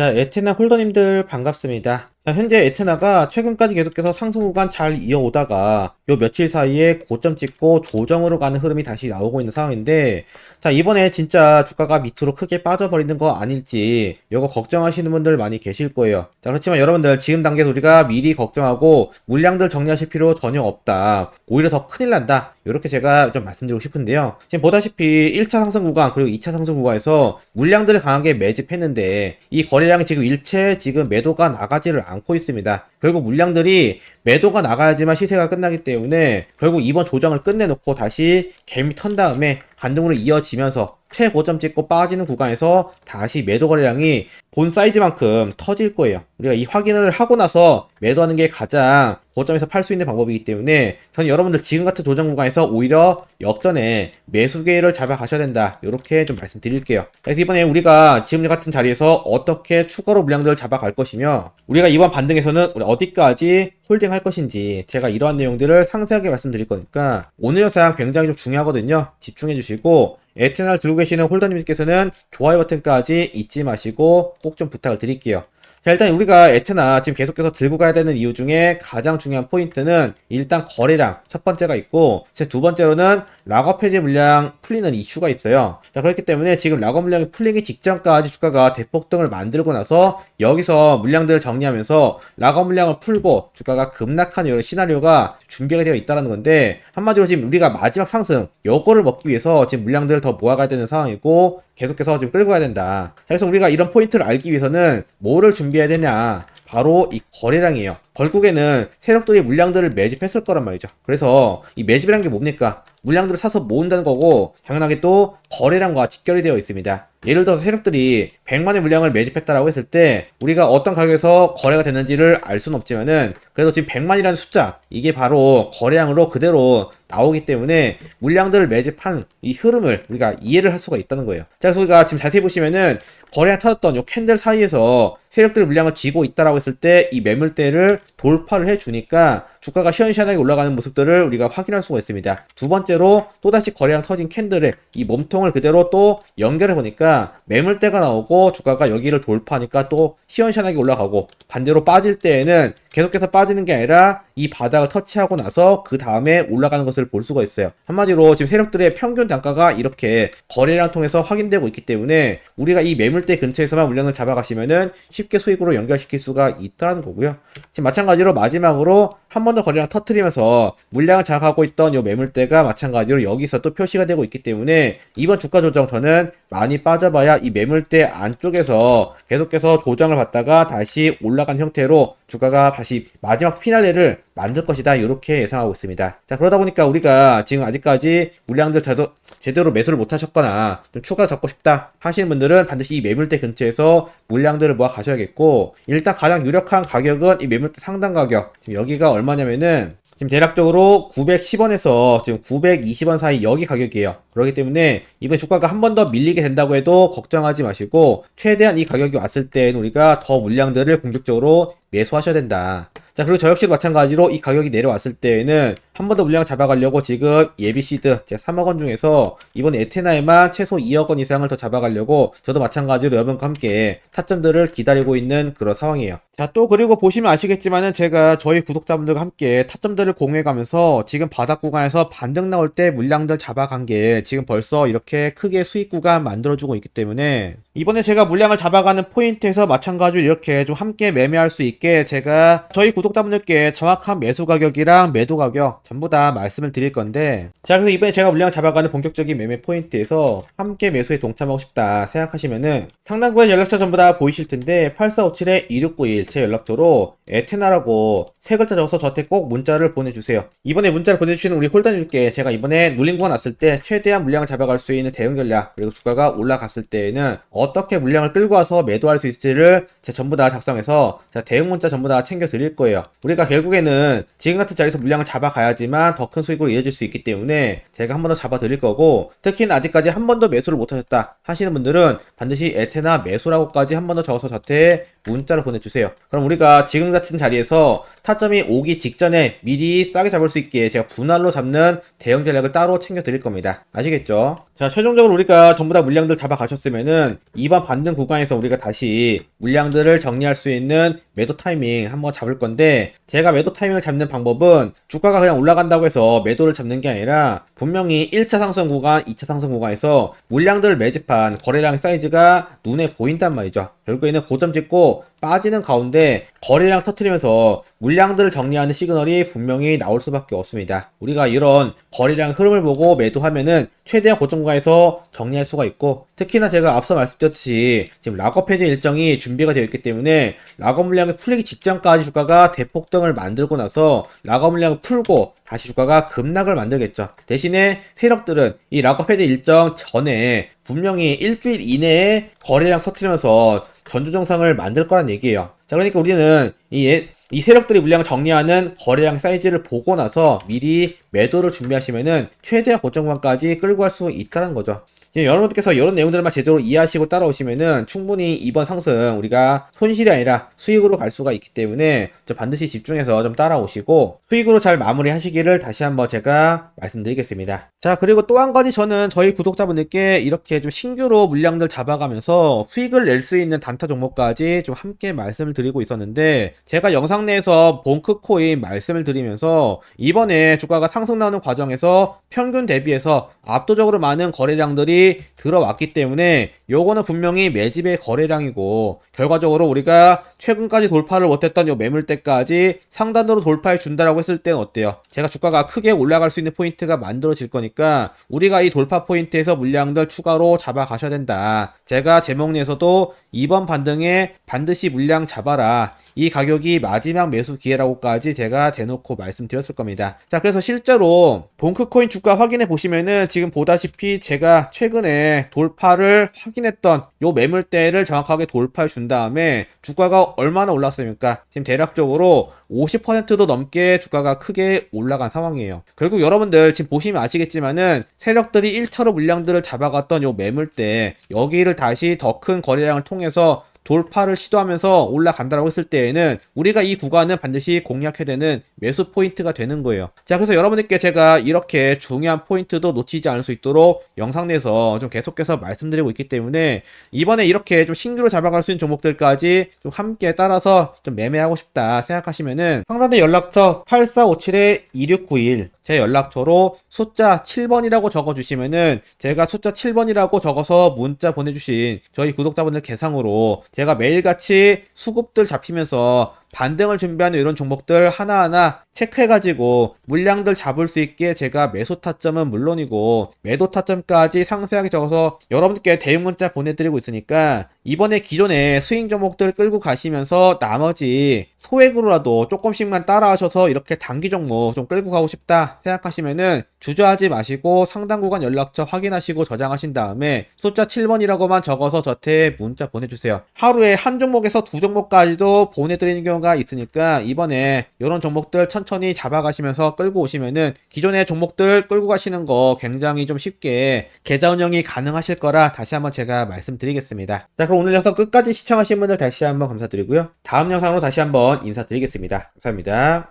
자, 에테나 홀더님들 반갑습니다. 자, 현재 에테나가 최근까지 계속해서 상승 구간 잘 이어오다가 요 며칠 사이에 고점 찍고 조정으로 가는 흐름이 다시 나오고 있는 상황인데 자, 이번에 진짜 주가가 밑으로 크게 빠져버리는 거 아닐지 요거 걱정하시는 분들 많이 계실 거예요. 자, 그렇지만 여러분들 지금 단계에서 우리가 미리 걱정하고 물량들 정리하실 필요 전혀 없다. 오히려 더 큰일 난다. 이렇게 제가 좀 말씀드리고 싶은데요. 지금 보다시피 1차 상승 구간 그리고 2차 상승 구간에서 물량들을 강하게 매집했는데 이 거래량이 지금 일체 지금 매도가 나가지를 않고 있습니다. 결국 물량들이 매도가 나가야지만 시세가 끝나기 때문에 결국 이번 조정을 끝내놓고 다시 개미 턴 다음에 반등으로 이어지면서 최고점 찍고 빠지는 구간에서 다시 매도 거래량이 본 사이즈만큼 터질 거예요. 우리가 이 확인을 하고 나서 매도하는 게 가장 고점에서 팔 수 있는 방법이기 때문에 저는 여러분들 지금 같은 조정 구간에서 오히려 역전에 매수 기회를 잡아가셔야 된다. 이렇게 좀 말씀드릴게요. 그래서 이번에 우리가 지금 같은 자리에서 어떻게 추가로 물량들을 잡아갈 것이며 우리가 이번 반등에서는 우리 어디까지 홀딩 할 것인지 제가 이러한 내용들을 상세하게 말씀드릴 거니까 오늘 영상 굉장히 좀 중요하거든요. 집중해 주시고 에트날 들고 계시는 홀더님께서는 좋아요 버튼까지 잊지 마시고 꼭 좀 부탁을 드릴게요. 자, 일단 우리가 에트나 지금 계속해서 들고 가야 되는 이유 중에 가장 중요한 포인트는 일단 거래량 첫 번째가 있고 제두 번째로는 락업 해제 물량 풀리는 이슈가 있어요. 자, 그렇기 때문에 지금 락업 물량이 풀리기 직전까지 주가가 대폭등을 만들고 나서 여기서 물량들을 정리하면서 락업 물량을 풀고 주가가 급락하는 이런 시나리오가 준비가 되어 있다는 건데 한마디로 지금 우리가 마지막 상승 요거를 먹기 위해서 지금 물량들을 더 모아가야 되는 상황이고 계속해서 지금 끌고 가야 된다. 자, 그래서 우리가 이런 포인트를 알기 위해서는 뭐를 준비해야 되냐? 바로 이 거래량이에요. 결국에는 세력들이 물량들을 매집했을 거란 말이죠. 그래서 이 매집이라는 게 뭡니까? 물량들을 사서 모은다는 거고 당연하게 또 거래량과 직결이 되어 있습니다. 예를 들어서 세력들이 100만의 물량을 매집했다라고 했을 때 우리가 어떤 가격에서 거래가 됐는지를 알 수는 없지만은 그래도 지금 100만이라는 숫자 이게 바로 거래량으로 그대로 나오기 때문에 물량들을 매집한 이 흐름을 우리가 이해를 할 수가 있다는 거예요. 자, 그래서 우리가 지금 자세히 보시면은 거래량 터졌던 요 캔들 사이에서 세력들 물량을 쥐고 있다라고 했을 때 이 매물대를 돌파를 해주니까 주가가 시원시원하게 올라가는 모습들을 우리가 확인할 수가 있습니다. 두 번째로 또다시 거래량 터진 캔들의 이 몸통을 그대로 또 연결해 보니까 매물대가 나오고 주가가 여기를 돌파하니까 또 시원시원하게 올라가고 반대로 빠질 때에는 계속해서 빠지는 게 아니라 이 바닥을 터치하고 나서 그 다음에 올라가는 것을 볼 수가 있어요. 한마디로 지금 세력들의 평균 단가가 이렇게 거래량 통해서 확인되고 있기 때문에 우리가 이 매물대 근처에서만 물량을 잡아가시면은 쉽게 수익으로 연결시킬 수가 있다는 거고요. 지금 마찬가지로 마지막으로 한 번 더 거래량 터트리면서 물량을 장악하고 있던 이 매물대가 마찬가지로 여기서 또 표시가 되고 있기 때문에 이번 주가 조정 저는 많이 빠져봐야 이 매물대 안쪽에서 계속해서 조정을 받다가 다시 올라간 형태로 주가가 다시 마지막 피날레를 만들 것이다 이렇게 예상하고 있습니다. 자 그러다 보니까 우리가 지금 아직까지 물량들 제도, 제대로 매수를 못 하셨거나 좀 추가 잡고 싶다 하시는 분들은 반드시 이 매물대 근처에서 물량들을 모아 가셔야겠고 일단 가장 유력한 가격은 이 매물대 상단 가격 지금 여기가 얼마냐면은 지금 대략적으로 910원에서 지금 920원 사이 여기 가격이에요. 그렇기 때문에 이번 주가가 한 번 더 밀리게 된다고 해도 걱정하지 마시고 최대한 이 가격이 왔을 때는 우리가 더 물량들을 공격적으로 매수하셔야 된다. 자, 그리고 저 역시도 마찬가지로 이 가격이 내려왔을 때에는 한 번 더 물량 잡아가려고 지금 예비 시드 제가 3억 원 중에서 이번 에테나에만 최소 2억 원 이상을 더 잡아가려고 저도 마찬가지로 여러분과 함께 타점들을 기다리고 있는 그런 상황이에요. 자, 또 그리고 보시면 아시겠지만은 제가 저희 구독자분들과 함께 타점들을 공유해가면서 지금 바닥 구간에서 반등 나올 때 물량들 잡아간 게 지금 벌써 이렇게 크게 수익 구간 만들어주고 있기 때문에 이번에 제가 물량을 잡아가는 포인트에서 마찬가지로 이렇게 좀 함께 매매할 수 있게 제가 저희 구독자분들께 정확한 매수 가격이랑 매도 가격 전부 다 말씀을 드릴 건데 자 그래서 이번에 제가 물량 잡아가는 본격적인 매매 포인트에서 함께 매수에 동참하고 싶다 생각하시면은 상단부에 연락처 전부 다 보이실 텐데 8457-2691제 연락처로 에테나라고 세 글자 적어서 저한테 꼭 문자를 보내주세요. 이번에 문자를 보내주시는 우리 홀더님께 제가 이번에 눌린 구간 왔을 때 최대한 물량을 잡아갈 수 있는 대응 전략 그리고 주가가 올라갔을 때에는 어떻게 물량을 끌고 와서 매도할 수 있을지를 제가 전부 다 작성해서 대응 문자 전부 다 챙겨 드릴 거예요. 우리가 결국에는 지금 같은 자리에서 물량을 잡아가야지만 더 큰 수익으로 이어질 수 있기 때문에 제가 한 번 더 잡아 드릴 거고 특히는 아직까지 한 번도 매수를 못 하셨다 하시는 분들은 반드시 에테 에테나 매수라고까지 한 번 더 적어서 저한테 문자를 보내주세요. 그럼 우리가 지금 같은 자리에서 타점이 오기 직전에 미리 싸게 잡을 수 있게 제가 분할로 잡는 대응 전략을 따로 챙겨 드릴 겁니다. 아시겠죠? 자, 최종적으로 우리가 전부 다 물량들 잡아가셨으면은 이번 반등 구간에서 우리가 다시 물량들을 정리할 수 있는 매도 타이밍 한번 잡을 건데 제가 매도 타이밍을 잡는 방법은 주가가 그냥 올라간다고 해서 매도를 잡는 게 아니라 분명히 1차 상승 구간, 2차 상승 구간에서 물량들을 매집한 거래량 사이즈가 눈에 보인단 말이죠. 결국에는 고점 찍고 빠지는 가운데 거래량 터트리면서 물량들을 정리하는 시그널이 분명히 나올 수밖에 없습니다. 우리가 이런 거래량 흐름을 보고 매도하면은 최대한 고점 구간에서 정리할 수가 있고 특히나 제가 앞서 말씀드렸듯이 지금 락업 해제 일정이 준비가 되어 있기 때문에 락업 물량이 풀리기 직전까지 주가가 대폭등을 만들고 나서 락업 물량을 풀고 다시 주가가 급락을 만들겠죠. 대신에 세력들은 이 락업 해제 일정 전에 분명히 일주일 이내에 거래량 터트리면서 전조 정상을 만들 거란 얘기예요. 자, 그러니까 우리는 이, 예- 이 세력들이 물량을 정리하는 거래량 사이즈를 보고 나서 미리 매도를 준비하시면은 최대한 고점 구간까지 끌고 갈 수 있다는 거죠. 이제 여러분들께서 이런 내용들만 제대로 이해하시고 따라오시면은 충분히 이번 상승 우리가 손실이 아니라 수익으로 갈 수가 있기 때문에 좀 반드시 집중해서 좀 따라오시고 수익으로 잘 마무리 하시기를 다시 한번 제가 말씀드리겠습니다. 자, 그리고 또 한 가지 저는 저희 구독자분들께 이렇게 좀 신규로 물량들 잡아가면서 수익을 낼 수 있는 단타 종목까지 좀 함께 말씀을 드리고 있었는데 제가 영상 내에서 본크코인 말씀을 드리면서 이번에 주가가 상승 나오는 과정에서 평균 대비해서 압도적으로 많은 거래량들이 che 들어왔기 때문에 요거는 분명히 매집의 거래량이고 결과적으로 우리가 최근까지 돌파를 못했던 요 매물대까지 상단으로 돌파해 준다라고 했을 때는 어때요? 제가 주가가 크게 올라갈 수 있는 포인트가 만들어질 거니까 우리가 이 돌파 포인트에서 물량들 추가로 잡아 가셔야 된다. 제가 제목 내에서도 이번 반등에 반드시 물량 잡아라. 이 가격이 마지막 매수 기회라고까지 제가 대놓고 말씀드렸을 겁니다. 자, 그래서 실제로 본크코인 주가 확인해 보시면은 지금 보다시피 제가 최근에 돌파를 확인했던 요 매물대를 정확하게 돌파해 준 다음에 주가가 얼마나 올랐습니까? 지금 대략적으로 50%도 넘게 주가가 크게 올라간 상황이에요. 결국 여러분들 지금 보시면 아시겠지만은 세력들이 1차로 물량들을 잡아갔던 요 매물대 여기를 다시 더 큰 거래량을 통해서 돌파를 시도하면서 올라간다라고 했을 때에는 우리가 이 구간은 반드시 공략해야 되는 매수 포인트가 되는 거예요. 자, 그래서 여러분들께 제가 이렇게 중요한 포인트도 놓치지 않을 수 있도록 영상 내에서 좀 계속해서 말씀드리고 있기 때문에 이번에 이렇게 좀 신규로 잡아갈 수 있는 종목들까지 좀 함께 따라서 좀 매매하고 싶다 생각하시면은 상단의 연락처 8457-2691 제 연락처로 숫자 7번이라고 적어주시면은 제가 숫자 7번이라고 적어서 문자 보내주신 저희 구독자분들 계상으로 제가 매일같이 수급들 잡히면서 반등을 준비하는 이런 종목들 하나하나 체크해가지고 물량들 잡을 수 있게 제가 매수 타점은 물론이고 매도 타점까지 상세하게 적어서 여러분들께 대응 문자 보내드리고 있으니까 이번에 기존에 스윙 종목들 끌고 가시면서 나머지 소액으로라도 조금씩만 따라하셔서 이렇게 단기 종목 좀 끌고 가고 싶다 생각하시면은 주저하지 마시고 상당 구간 연락처 확인하시고 저장하신 다음에 숫자 7번이라고만 적어서 저한테 문자 보내주세요. 하루에 한 종목에서 두 종목까지도 보내드리는 경우가 있으니까 이번에 이런 종목들 천천히 잡아가시면서 끌고 오시면은 기존의 종목들 끌고 가시는 거 굉장히 좀 쉽게 계좌 운영이 가능하실 거라 다시 한번 제가 말씀드리겠습니다. 자 그럼 오늘 영상 끝까지 시청하신 분들 다시 한번 감사드리고요. 다음 영상으로 다시 한번 인사드리겠습니다. 감사합니다.